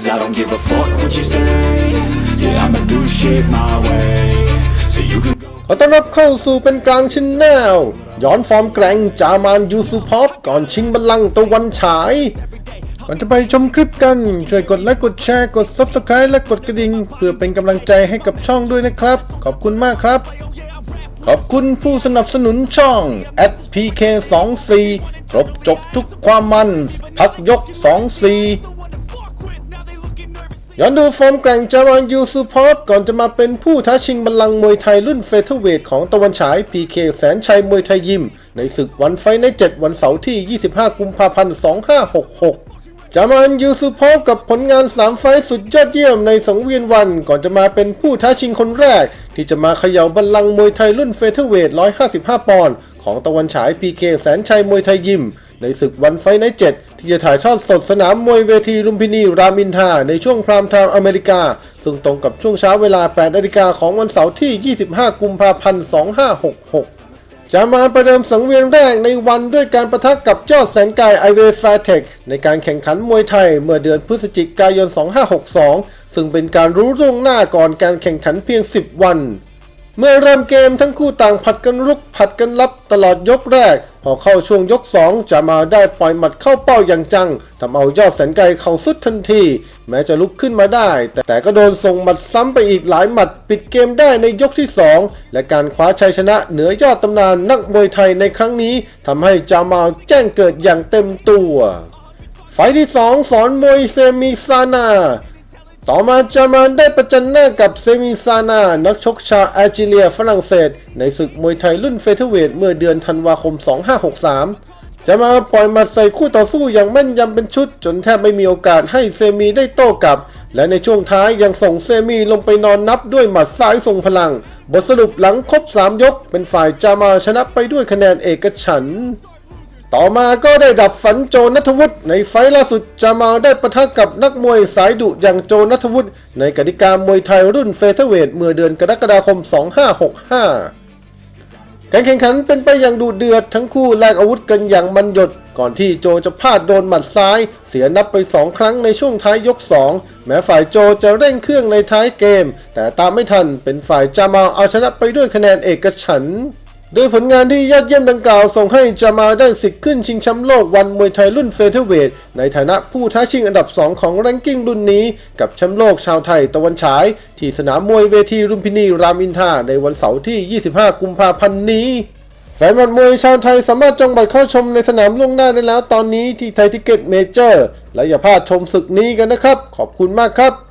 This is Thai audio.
Cause I don't give a fuck what you say Yeah, I'ma do shit my way So you can go ขอต้อนรับเข้าสู่เป็นกลางชินแนลย้อนฟอร์มแกร่งจามานยูซูพอปก่อนชิงบัลลังก์ตะวันฉาย ก่อนจะไปชมคลิปกัน ช่วยกดไลค์กดแชร์กด Subscribe และกดกระดิ่ง เพื่อเป็นกำลังใจให้กับช่องด้วยนะครับ ขอบคุณมากครับ ขอบคุณผู้สนับสนุนช่อง @pk24 ครบจบทุกความมัน พักยก 24 ย้อนดูฟอร์มแกร่งจามานยูซูพอปก่อนจะมาเป็นผู้ท้าชิงบัลลังก์มวยไทยรุ่นเฟเธอร์เวทของตะวันฉาย PK แสนชัยมวยไทยยิม ในศึกวันไฟท์ใน 7 วันเสาร์ที่ 25 กุมภาพันธ์ 2566 จามานยูซูพอปกับผลงาน 3 ไฟสุดยอดเยี่ยมในสังเวียนวัน ก่อนจะมาเป็นผู้ท้าชิงคนแรก ที่จะมาเขย่าบัลลังก์มวยไทยรุ่นเฟเธอร์เวท 155 ปอนด์ของตะวันฉาย PK แสนชัยมวยไทยยิม ในศึกวันไฟท์ไนท์เจ็ดที่จะถ่ายทอดสดสนามมวยเวทีลุมพินีรามินทาในช่วงพรามไทม์อเมริกา ซึ่งตรงกับช่วงเช้าเวลา8นาฬิกาของวันเสาร์ที่ 25 กุมภาพันธ์ 2566จะมาประเดิมสังเวียนแรกในวันด้วยการประทะกับยอดแสนกายไอเวฟแฟเทคในการแข่งขันมวยไทยเมื่อเดือนพฤศจิกายน 2562 ซึ่งเป็นการรู้ล่วงหน้าก่อนการแข่งขันเพียง 10 วัน เมื่อเริ่มเกมทั้งคู่ต่างผัดกันรุกผัดกันรับตลอดยกแรก พอเข้าช่วงยก 2 จะมาได้ปล่อยหมัดเข้าเป้าอย่างจังทำเอายอดแสนไกลเข่าสุดทันที แม้จะลุกขึ้นมาได้แต่แต่ก็โดนส่งหมัดซ้ำไปอีกหลายหมัดปิดเกมได้ในยกที่ 2 และการคว้าชัยชนะเหนือยอดตำนานนักมวยไทยในครั้งนี้ทำให้จามาแจ้งเกิดอย่างเต็มตัว ไฟที่ 2 สอนมวยเซมิซานา ต่อมาจามานได้ประจันหน้ากับเซมิซานา นักชกชาวแอลจีเรียฝรั่งเศส ในศึกมวยไทยรุ่นเฟเธอร์เวทเมื่อเดือนธันวาคม 2563 จะมาปล่อยมัดใส่คู่ต่อสู้อย่างแม่นยำเป็นชุด จนแทบไม่มีโอกาสให้เซมีได้โต้กลับ และในช่วงท้ายยังส่งเซมีลงไปนอนนับด้วยหมัดซ้ายทรงพลัง บทสรุปหลังครบ 3 ยก เป็นฝ่ายจามาชนะไปด้วยคะแนนเอกฉันท์ ต่อมาก็ได้ดับฝันโจนัทวุฒิในไฟล์ล่าสุดจามาได้ปะทะกับนักมวยสายดุอย่างโจนัทวุฒิในกติกามวยไทยรุ่นเฟเธอร์เวทเมื่อเดือนกรกฎาคม 2565 การแข่งขันเป็นไปอย่างดุเดือดทั้งคู่แลกอาวุธกันอย่างมันหยด ก่อนที่โจจะพลาดโดนหมัดซ้าย เสียนับไป 2 ครั้งในช่วงท้ายยก 2 แม้ฝ่ายโจจะเร่งเครื่องในท้ายเกม แต่ตามไม่ทันเป็นฝ่ายจามาเอาชนะไปด้วยคะแนนเอกฉันท์ โดยผลงานที่ยอดเยี่ยมดังกล่าวส่งให้จามาได้สิทธิ์ขึ้นชิงแชมป์โลกวันมวยไทยรุ่นเฟเธอร์เวทในฐานะผู้ท้าชิงอันดับ 2 ของแรงกิ้งรุ่นนี้ กับแชมป์โลกชาวไทยตะวันฉาย ที่สนามมวยเวทีรุมพินีรามอินทราในวันเสาร์ที่ 25 กุมภาพันธ์นี้แฟนบอลมวยชาวไทยสามารถจองบัตรเข้าชมในสนามล่วงหน้าได้แล้วตอนนี้ที่ไทยทิเก็ตเมเจอร์และอย่าพลาดชมศึกนี้กันนะครับ ขอบคุณมากครับ